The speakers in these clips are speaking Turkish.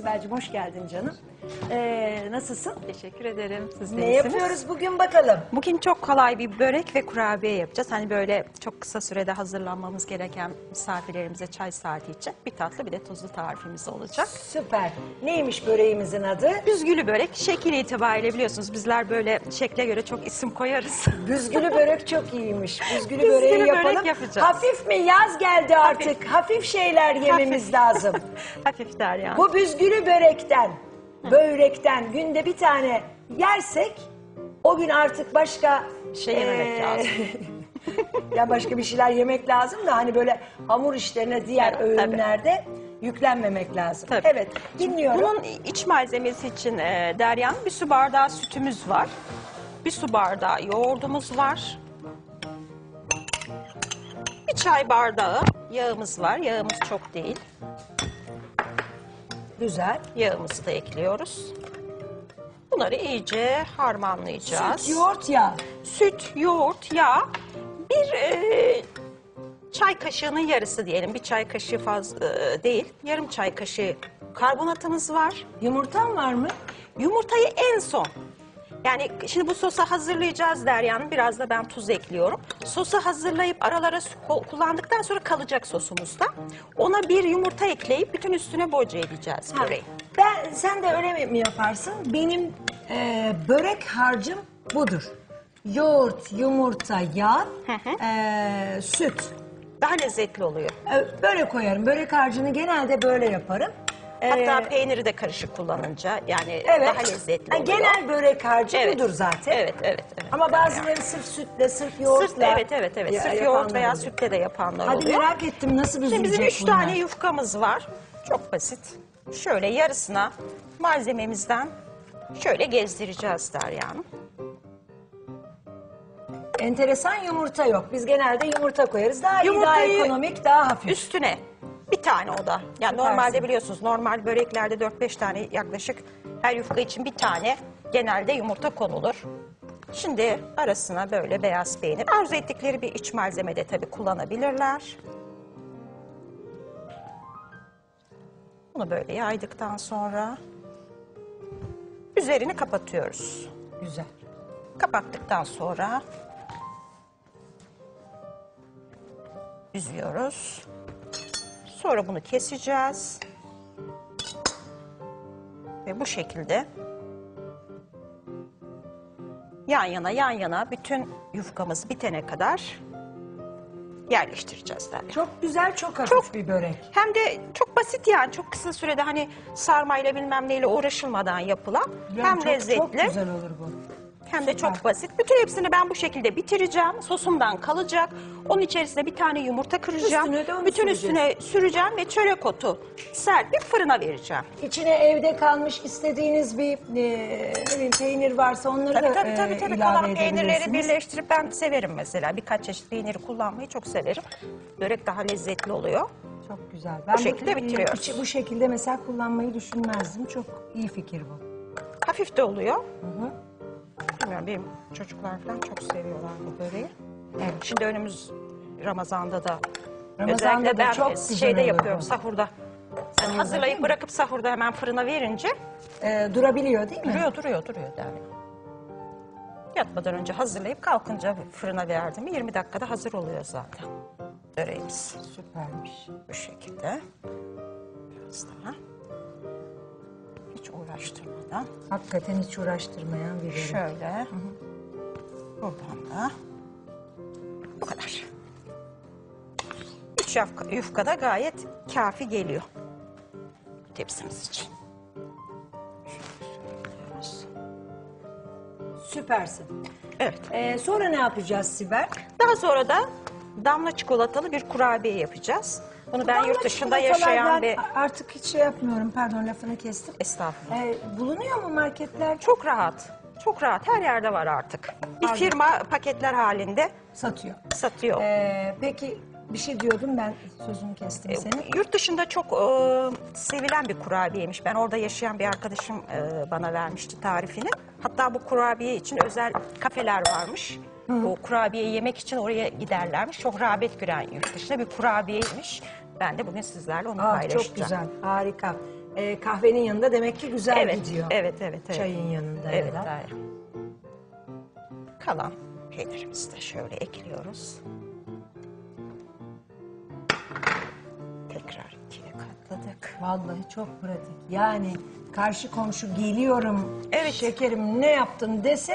Sibel'cim hoş geldin canım. Ee, nasılsın? Teşekkür ederim. Siz de Ne iyisiniz. yapıyoruz bugün bakalım? Bugün çok kolay bir börek ve kurabiye yapacağız. Hani böyle çok kısa sürede hazırlanmamız gereken misafirlerimize çay saati için bir tatlı bir de tuzlu tarifimiz olacak. Süper. Neymiş böreğimizin adı? Büzgülü börek şekil itibariyle biliyorsunuz bizler böyle şekle göre çok isim koyarız. Büzgülü börek çok iyiymiş. Büzgülü Büzgülü böreği börek yapalım. yapacağız. Hafif mi? Yaz geldi artık. Hafif, şeyler yememiz lazım. Hafif der yani. Bu büzgülü börekten, börekten günde bir tane yersek o gün artık başka Şey yememek lazım. ya başka bir şeyler yemek lazım da hani böyle hamur işlerine diğer Evet, tabii. öğünlerde yüklenmemek lazım. Tabii. Evet, dinliyorum. Bunun iç malzemesi için e, Derya'nın bir su bardağı sütümüz var. Bir su bardağı yoğurdumuz var. Bir çay bardağı yağımız var. Yağımız çok değil. Güzel. Yağımızı da ekliyoruz. Bunları iyice harmanlayacağız. Süt, yoğurt, yağ. Süt, yoğurt, yağ. Bir e, çay kaşığının yarısı diyelim. Bir çay kaşığı fazla e, değil. Yarım çay kaşığı karbonatımız var. Yumurtan var mı? Yumurtayı en son. Yani şimdi bu sosu hazırlayacağız Derya'nın. Biraz da ben tuz ekliyorum. Sosu hazırlayıp aralara kullandıktan sonra kalacak sosumuzda. Ona bir yumurta ekleyip bütün üstüne boca edeceğiz Ha, böreği. Ben, sen de öyle mi- yaparsın? Benim eee, börek harcım budur. Yoğurt, yumurta, yağ, eee, süt. Daha lezzetli oluyor. Ee, Böyle koyarım. Börek harcını genelde böyle yaparım. Ee, Hatta peyniri de karışık kullanınca yani evet. daha lezzetli oluyor. Genel börek harcı Evet. budur zaten. Evet, evet, evet. Ama bazıları sırf sütle, sırf yoğurtla. Sırf evet evet evet. ya- Sırf yoğurt veya oluyor. sütle de yapanlar Hadi oluyor. merak ettim nasıl Şimdi büzülecek bizim üç bunlar? tane yufkamız var. Çok basit. Şöyle yarısına malzememizden şöyle gezdireceğiz Derya'nın. Enteresan yumurta yok. Biz genelde yumurta koyarız. Daha iyi, daha Yumurtayı ekonomik, daha hafif. Üstüne bir tane o da. Yani normalde biliyorsunuz normal böreklerde 4-5 tane yaklaşık her yufka için bir tane genelde yumurta konulur. Şimdi arasına böyle beyaz peynir. Arzu ettikleri bir iç malzeme de tabii kullanabilirler. Bunu böyle yaydıktan sonra üzerini kapatıyoruz. Güzel. Kapattıktan sonra üzüyoruz. Sonra bunu keseceğiz. Ve bu şekilde yan yana yan yana bütün yufkamız bitene kadar yerleştireceğiz derler. Çok güzel, çok hafif Çok- bir börek. Hem de çok basit yani çok kısa sürede hani sarmayla bilmem neyle uğraşılmadan yapılan Yani hem çok, lezzetli Çok güzel olur bu. Hem de çok basit. Bütün hepsini ben bu şekilde bitireceğim. Sosumdan kalacak. Onun içerisine bir tane yumurta kıracağım. Üstüne de onu Bütün üstüne süreceğim ve çörek otu serpip fırına vereceğim. İçine evde kalmış istediğiniz bir e, ne bileyim, peynir varsa onları Tabii da tabii e, tabii, tabii. ilave kalan peynirleri edebilirsiniz. birleştirip ben severim mesela. Birkaç çeşit peyniri kullanmayı çok severim. Börek daha lezzetli oluyor. Çok güzel. Ben şekilde bitiriyoruz. içi- bu şekilde mesela kullanmayı düşünmezdim. Çok iyi fikir bu. Hafif de oluyor. Bilmiyorum benim çocuklar falan çok seviyorlar bu böreği. Evet. Şimdi önümüz Ramazan'da da Ramazan'da özellikle da ben çok güzel şeyde yapıyorum bu. sahurda. Yani hazırlayıp bırakıp sahurda hemen fırına verince Ee, durabiliyor değil mi? duruyor duruyor duruyor yani. Yatmadan önce hazırlayıp kalkınca fırına verdim mi 20 dakikada hazır oluyor zaten böreğimiz. Süpermiş. Bu şekilde. Biraz daha. Hiç uğraştırmadan. Hakikaten hiç uğraştırmayan bir börek. Şöyle. Buradan da. Bu kadar. Üç yufka, yufka da gayet kafi geliyor. Tepsimiz için. Süpersin. Evet. Ee, sonra ne yapacağız Sibel? Daha sonra da damla çikolatalı bir kurabiye yapacağız. Bunu ben yurt dışında yaşayan bir... Artık hiç şey yapmıyorum. Pardon lafını kestim. Estağfurullah. Ee, bulunuyor mu marketler? Çok rahat. Çok rahat. Her yerde var artık. Bir Pardon. firma paketler halinde Satıyor. satıyor. Ee, peki bir şey diyordum ben sözünü kestim senin. Yurt dışında çok e, sevilen bir kurabiyeymiş. Ben orada yaşayan bir arkadaşım e, bana vermişti tarifini. Hatta bu kurabiye için özel kafeler varmış. O kurabiye yemek için oraya giderlermiş. Çok rağbet gören yurt dışında bir kurabiyeymiş. Ben de bugün sizlerle onu Aa, paylaşacağım. çok güzel, harika. e, kahvenin yanında demek ki güzel Evet, gidiyor. evet, evet, evet. Çayın yanında Evet. Derya. Kalan peynirimizi de şöyle ekliyoruz. Tekrar ikiye katladık. Vallahi çok pratik. Yani karşı komşu geliyorum, Evet. şekerim ne yaptın dese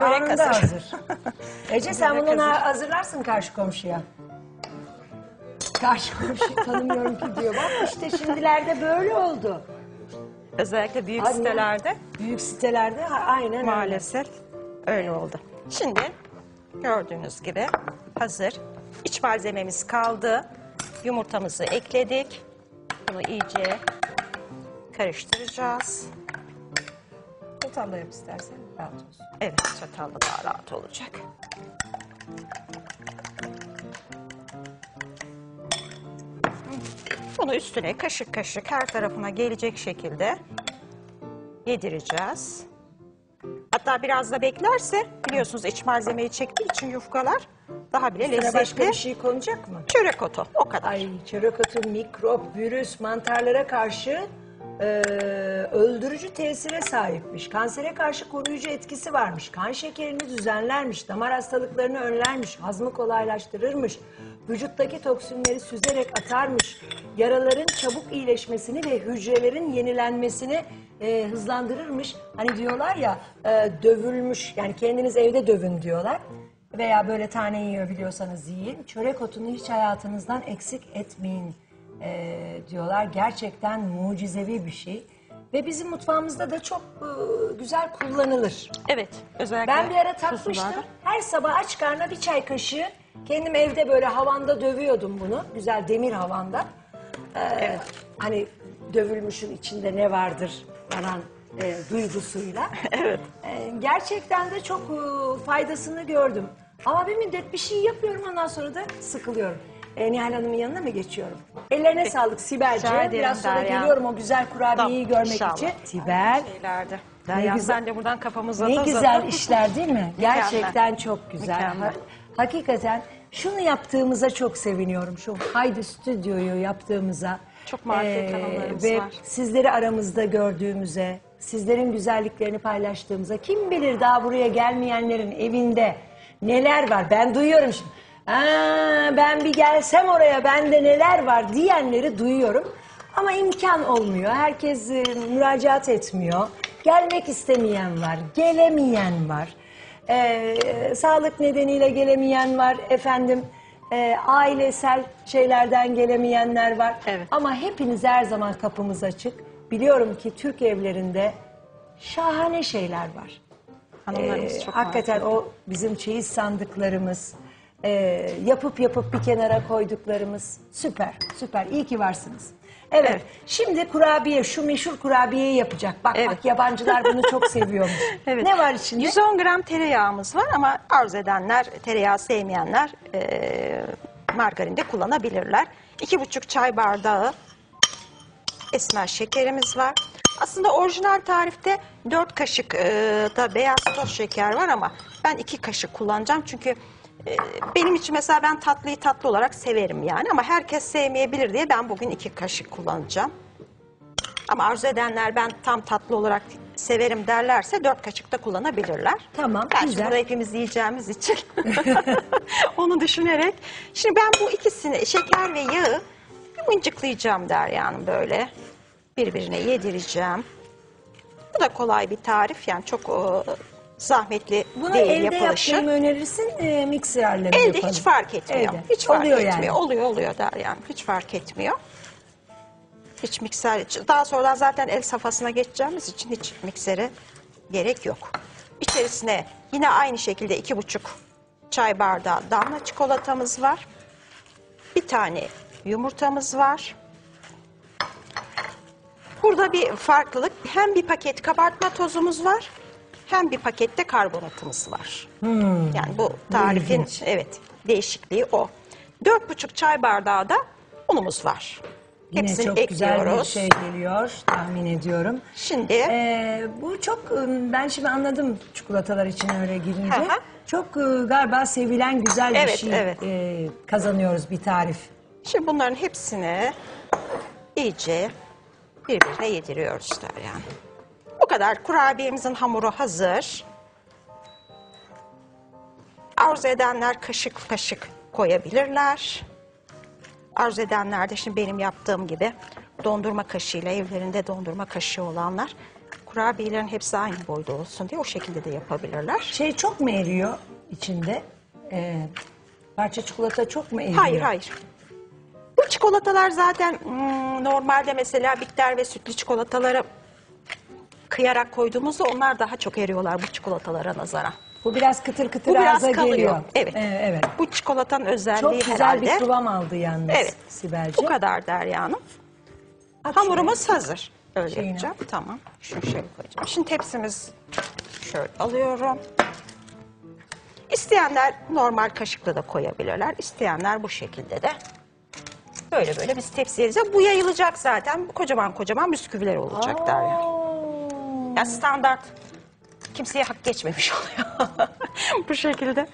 Börek anında hazır. hazır. Ece sen Börek bunu hazır. hazırlarsın karşı komşuya. Karşı komşuyu tanımıyorum ki diyor. Bak işte şimdilerde böyle oldu. Özellikle büyük Anne. sitelerde Büyük sitelerde ha- aynen öyle. maalesef öyle oldu. Şimdi gördüğünüz gibi hazır. İç malzememiz kaldı. Yumurtamızı ekledik. Bunu iyice karıştıracağız. Çatalla yap istersen. Rahat olsun. Evet, çatalla daha rahat olacak. Bunu üstüne kaşık kaşık her tarafına gelecek şekilde yedireceğiz. Hatta biraz da beklerse biliyorsunuz iç malzemeyi çektiği için yufkalar daha bile Üstüne lezzetli. başka bir şey konacak mı? Çörek otu o kadar. Ay çörek otu mikrop, virüs, mantarlara karşı e, öldürücü tesire sahipmiş. Kansere karşı koruyucu etkisi varmış. Kan şekerini düzenlermiş. Damar hastalıklarını önlermiş. Hazmı kolaylaştırırmış. Vücuttaki toksinleri süzerek atarmış. Yaraların çabuk iyileşmesini ve hücrelerin yenilenmesini e, hızlandırırmış. Hani diyorlar ya e, dövülmüş yani kendiniz evde dövün diyorlar veya böyle tane yiyor biliyorsanız yiyin. Çörek otunu hiç hayatınızdan eksik etmeyin eee, diyorlar. Gerçekten mucizevi bir şey. Ve bizim mutfağımızda da çok eee, güzel kullanılır. Evet, özellikle Ben bir ara tatmıştım. Her sabah aç karnına bir çay kaşığı kendim evde böyle havanda dövüyordum bunu. Güzel demir havanda. Ee, Hani dövülmüşün içinde ne vardır falan e, duygusuyla. evet. gerçekten de çok e, faydasını gördüm. Ama bir müddet bir şey yapıyorum ondan sonra da sıkılıyorum. E, Nihal Hanım'ın yanına mı geçiyorum? Ellerine sağlık Sibel'ciğim. Ederim Biraz sonra Derya. geliyorum o güzel kurabiyeyi Tamam, görmek inşallah. için. Sibel. Şeylerde. Derya güzel- sen de buradan kafamızı Ne güzel işler değil mi? Gerçekten çok güzel. Mükemmel. Ha- hakikaten şunu yaptığımıza çok seviniyorum. Şu Haydi Stüdyo'yu yaptığımıza. Çok marifet Ee, kanallarımız ve var. sizleri aramızda gördüğümüze, sizlerin güzelliklerini paylaştığımıza, kim bilir daha buraya gelmeyenlerin evinde neler var. Ben duyuyorum şimdi. Aa, ben bir gelsem oraya bende neler var diyenleri duyuyorum. Ama imkan olmuyor. Herkes e, müracaat etmiyor. Gelmek istemeyen var, gelemeyen var. Ee, sağlık nedeniyle gelemeyen var. Efendim e, ailesel şeylerden gelemeyenler var. Evet. Ama hepiniz her zaman kapımız açık. Biliyorum ki Türk evlerinde şahane şeyler var. Hanımlarımız Ee, çok hakikaten o bizim çeyiz sandıklarımız, e, yapıp yapıp bir kenara koyduklarımız süper, süper. İyi ki varsınız. Evet, Evet. şimdi kurabiye, şu meşhur kurabiyeyi yapacak. Bak Evet. bak yabancılar bunu çok seviyormuş. Evet. Ne var içinde? 110 gram tereyağımız var ama arzu edenler, tereyağı sevmeyenler e, margarin de kullanabilirler. 2,5 çay bardağı esmer şekerimiz var. Aslında orijinal tarifte 4 kaşık e, da beyaz toz şeker var ama ben 2 kaşık kullanacağım çünkü e, benim için mesela ben tatlıyı tatlı olarak severim yani ama herkes sevmeyebilir diye ben bugün 2 kaşık kullanacağım. Ama arzu edenler ben tam tatlı olarak severim derlerse dört kaşık da kullanabilirler. Tamam, ben güzel. burada hepimiz yiyeceğimiz için onu düşünerek. Şimdi ben bu ikisini şeker ve yağı bir mıncıklayacağım Derya Hanım böyle. Birbirine yedireceğim. Bu da kolay bir tarif yani çok e, zahmetli Bunu değil elde yapılışı. yapmayı mı önerirsin, e, mikserle mi Elde yapalım? hiç fark etmiyor. Evde. Hiç fark Oluyor etmiyor. yani. Oluyor oluyor der yani. Hiç fark etmiyor. Hiç mikser daha sonradan zaten el safhasına geçeceğimiz için hiç miksere gerek yok. İçerisine yine aynı şekilde iki buçuk çay bardağı damla çikolatamız var. Bir tane yumurtamız var. Burada bir farklılık hem bir paket kabartma tozumuz var hem bir pakette karbonatımız var. Yani bu tarifin ilginç. evet değişikliği o. Dört buçuk çay bardağı da unumuz var. Yine Hepsini çok ekliyoruz. güzel bir şey geliyor tahmin ediyorum. Şimdi Ee, bu çok e, ben şimdi anladım çikolatalar için öyle girince. Hı hı. Çok e, galiba sevilen güzel bir Evet, şey evet. e, kazanıyoruz bir tarif. Şimdi bunların hepsini iyice birbirine yediriyoruz. Bu kadar. Kurabiyemizin hamuru hazır. Arzu edenler kaşık kaşık koyabilirler. Arzu edenler de şimdi benim yaptığım gibi dondurma kaşığıyla evlerinde dondurma kaşığı olanlar kurabiyelerin hepsi aynı boyda olsun diye o şekilde de yapabilirler. Şey çok mu eriyor içinde? Ee, parça çikolata çok mu eriyor? Hayır hayır. Bu çikolatalar zaten hmm, normalde mesela bitter ve sütlü çikolataları kıyarak koyduğumuzda onlar daha çok eriyorlar bu çikolatalara nazaran. Bu biraz kıtır kıtır Bu biraz ağza kalıyor. geliyor. Evet. Ee, evet. Bu çikolatanın özelliği Çok güzel herhalde. bir kıvam aldı yalnız Evet. Sibel'ciğim. Bu kadar Derya Hanım. At Hamurumuz hazır. Öyle Şeyini. yapacağım. Tamam. Şunu şöyle koyacağım. Şimdi tepsimiz şöyle alıyorum. İsteyenler normal kaşıkla da koyabilirler. İsteyenler bu şekilde de. Böyle böyle biz tepsiye edeceğiz. Bu yayılacak zaten. Kocaman kocaman bisküviler olacak Derya. Yani standart kimseye hak geçmemiş oluyor. bu şekilde.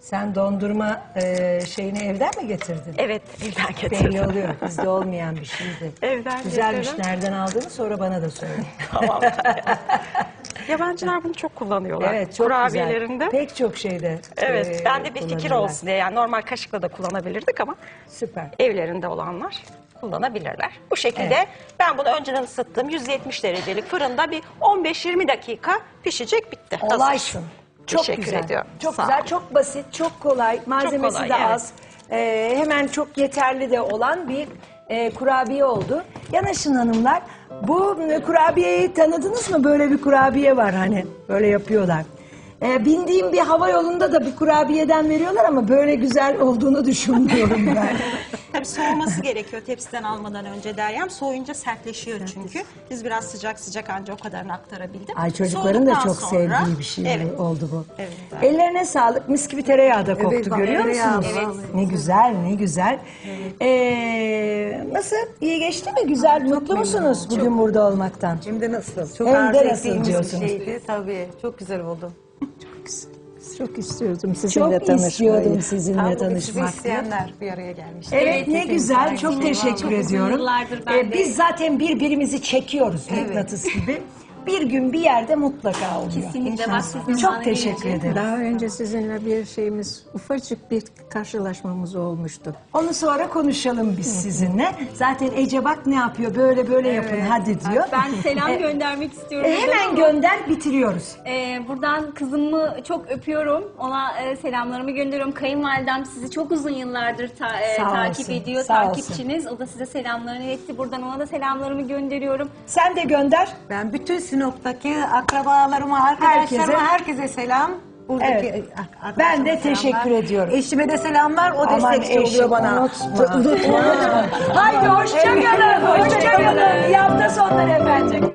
Sen dondurma e, şeyini evden mi getirdin? Evet evden getirdim. Belli oluyor. Bizde olmayan bir şeydi. Evden Güzelmiş. getirdim. Nereden aldığını sonra bana da söyle. Tamam. Yabancılar bunu çok kullanıyorlar. evet çok Kurabiyelerinde. güzel. Pek çok şeyde Evet, e, ben de bir fikir olsun diye. Yani normal kaşıkla da kullanabilirdik ama Süper. evlerinde olanlar kullanabilirler. Bu şekilde Evet. ben bunu önceden ısıttım. 170 derecelik fırında bir 15-20 dakika pişecek bitti. Hazır. Olaysın. Çok Teşekkür güzel. ediyorum. Çok Sağ güzel, olun. çok basit, çok kolay. Malzemesi kolay, de evet. az. Ee, hemen çok yeterli de olan bir e, kurabiye oldu. Yanaşın hanımlar. Bu e, kurabiyeyi tanıdınız mı? Böyle bir kurabiye var hani. Böyle yapıyorlar. Ee, bindiğim bir hava yolunda da bir kurabiyeden veriyorlar ama böyle güzel olduğunu düşünmüyorum ben. Tabii soğuması gerekiyor tepsiden almadan önce Deryam. Soğuyunca sertleşiyor çünkü. Biz biraz sıcak sıcak anca o kadarını aktarabildim. Ay çocukların da Soğuduktan çok sonra- sevdiği bir şey Evet. oldu bu. Evet, Ellerine sağlık. Mis gibi tereyağı da koktu bak, görüyor tereyağı musunuz? var. Ne güzel, ne güzel. Ee, nasıl? İyi geçti mi? Güzel. Mutlu musunuz bugün burada olmaktan? Hem de nasıl? Çok Hem de arzu nasıl ettiğimiz bir diyorsunuz? şeydi. Tabii çok güzel oldu. Çok istiyordum sizinle Çok tanışmayı. istiyordum sizinle Tam bugün sizi tanışmak. isteyenler bir araya gelmiş. Evet, ne güzel. Çok Çok teşekkür ediyorum. yıllardır ben Ee, de- biz zaten birbirimizi çekiyoruz mıknatıs gibi. Bir gün bir yerde mutlaka oluyor. Kesinlikle vakti Çok zamanı teşekkür ederim. Daha önce sizinle bir şeyimiz, ufacık bir karşılaşmamız olmuştu. Onu sonra konuşalım biz sizinle. Zaten Ece bak ne yapıyor böyle böyle yapın hadi diyor. Ben selam göndermek istiyorum. E, hemen ama, gönder bitiriyoruz. e, buradan kızımı çok öpüyorum. Ona e, selamlarımı gönderiyorum. Kayınvalidem sizi çok uzun yıllardır ta- e, Sağ takip olsun, ediyor. sağ takipçiniz. O da size selamlarını iletti. Buradan ona da selamlarımı gönderiyorum. Sen de gönder. Ben bütün Sinop'taki akrabalarıma, arkadaşlarıma, Herkese. herkese, selam. Buradaki Evet. arkadaşlarıma Ben de teşekkür ediyorum. Eşime de selamlar. O Aman destekçi eşim, oluyor bana. Unutma. Haydi hoşçakalın. Hoşçakalın. İyi hafta sonları efendim.